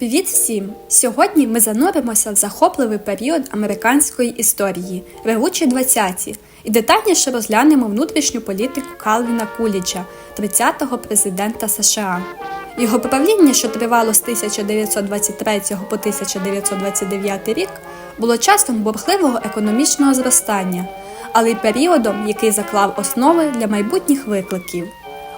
Привіт всім! Сьогодні ми зануримося в захопливий період американської історії, ревучі 20-ті, і детальніше розглянемо внутрішню політику Калвіна Куліджа, 30-го президента США. Його правління, що тривало з 1923 по 1929 рік, було часом бурхливого економічного зростання, але й періодом, який заклав основи для майбутніх викликів.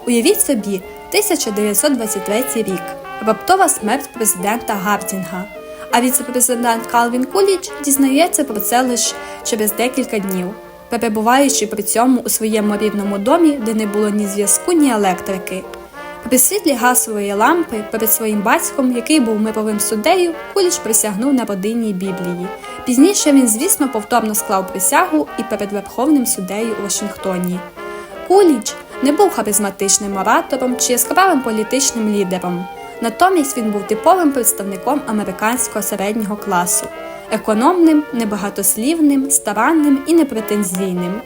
Уявіть собі, 1923 рік раптова смерть президента Гардінга. А віце-президент Калвін Куліч дізнається про це лише через декілька днів, перебуваючи при цьому у своєму рідному домі, де не було ні зв'язку, ні електрики. При світлі газової лампи перед своїм батьком, який був мировим суддею, Куліч присягнув на родинній Біблії. Пізніше він, звісно, повторно склав присягу і перед Верховним суддею у Вашингтоні. Куліч не був харизматичним оратором чи яскравим політичним лідером. Натомість він був типовим представником американського середнього класу, економним, небагатослівним, старанним і непретензійним.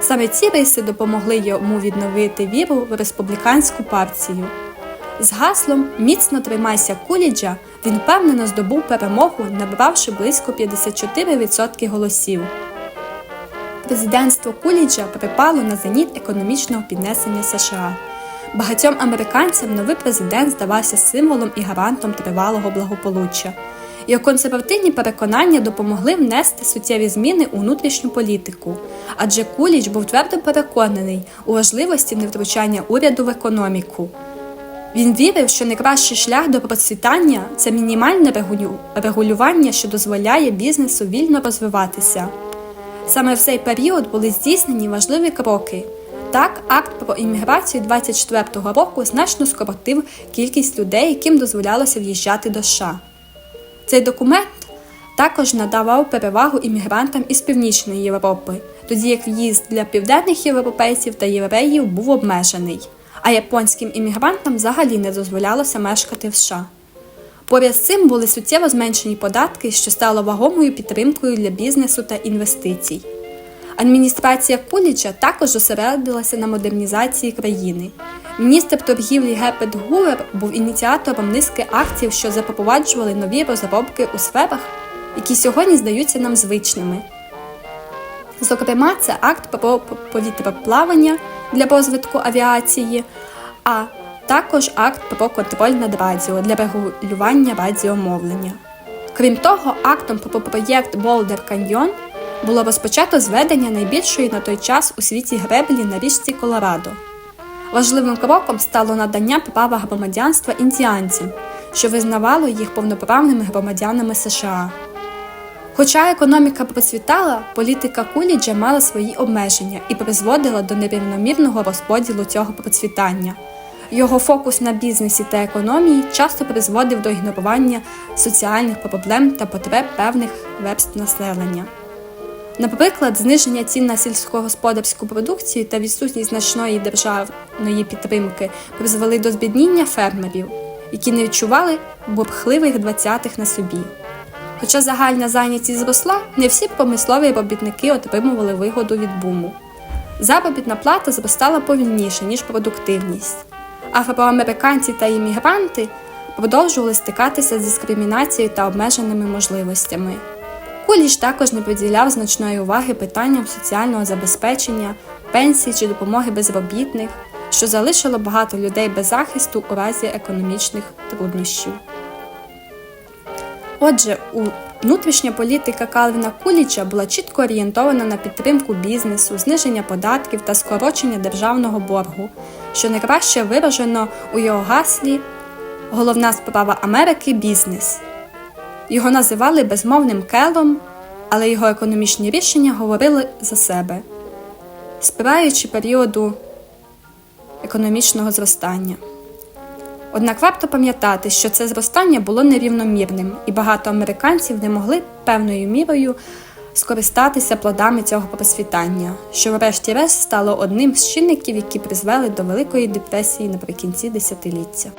Саме ці риси допомогли йому відновити віру в республіканську партію. З гаслом Міцно тримайся Куліджа він впевнено здобув перемогу, набравши близько 54% голосів. Президентство Куліджа припало на зеніт економічного піднесення США. Багатьом американцям новий президент здавався символом і гарантом тривалого благополуччя. Його консервативні переконання допомогли внести суттєві зміни у внутрішню політику, адже Куліч був твердо переконаний у важливості невтручання уряду в економіку. Він вірив, що найкращий шлях до процвітання це мінімальне регулювання, що дозволяє бізнесу вільно розвиватися. Саме в цей період були здійснені важливі кроки. Так, акт про імміграцію 24-го року значно скоротив кількість людей, яким дозволялося в'їжджати до США. Цей документ також надавав перевагу іммігрантам із Північної Європи, тоді як в'їзд для південних європейців та євреїв був обмежений, а японським іммігрантам взагалі не дозволялося мешкати в США. Поряд з цим були суттєво зменшені податки, що стало вагомою підтримкою для бізнесу та інвестицій. Адміністрація Куліча також зосередилася на модернізації країни. Міністр торгівлі Гепет Гувер був ініціатором низки акцій, що запроваджували нові розробки у сферах, які сьогодні здаються нам звичними. Зокрема, це акт про повітряплавання для розвитку авіації, а також акт про контроль над радіо для регулювання радіомовлення. Крім того, актом про проєкт Boulder Canyon було розпочато зведення найбільшої на той час у світі греблі на річці Колорадо. Важливим кроком стало надання права громадянства індіанцям, що визнавало їх повноправними громадянами США. Хоча економіка процвітала, політика Куліджа мала свої обмеження і призводила до нерівномірного розподілу цього процвітання. Його фокус на бізнесі та економії часто призводив до ігнорування соціальних проблем та потреб певних верств населення. Наприклад, зниження цін на сільськогосподарську продукцію та відсутність значної державної підтримки призвели до збідніння фермерів, які не відчували бурхливих 20-х на собі. Хоча загальна зайнятість зросла, не всі промислові робітники отримували вигоду від буму. Заробітна плата зростала повільніше, ніж продуктивність. Афроамериканці та іммігранти продовжували стикатися з дискримінацією та обмеженими можливостями. Куліш також не приділяв значної уваги питанням соціального забезпечення, пенсій чи допомоги безробітних, що залишило багато людей без захисту у разі економічних труднощів. Отже, у внутрішня політика Калвіна Куліча була чітко орієнтована на підтримку бізнесу, зниження податків та скорочення державного боргу, що найкраще виражено у його гаслі Головна справа Америки бізнес. Його називали безмовним келом, але його економічні рішення говорили за себе, спираючи періоду економічного зростання. Однак варто пам'ятати, що це зростання було нерівномірним, і багато американців не могли певною мірою скористатися плодами цього просвітання, що, врешті-решт, стало одним з чинників, які призвели до Великої депресії наприкінці десятиліття.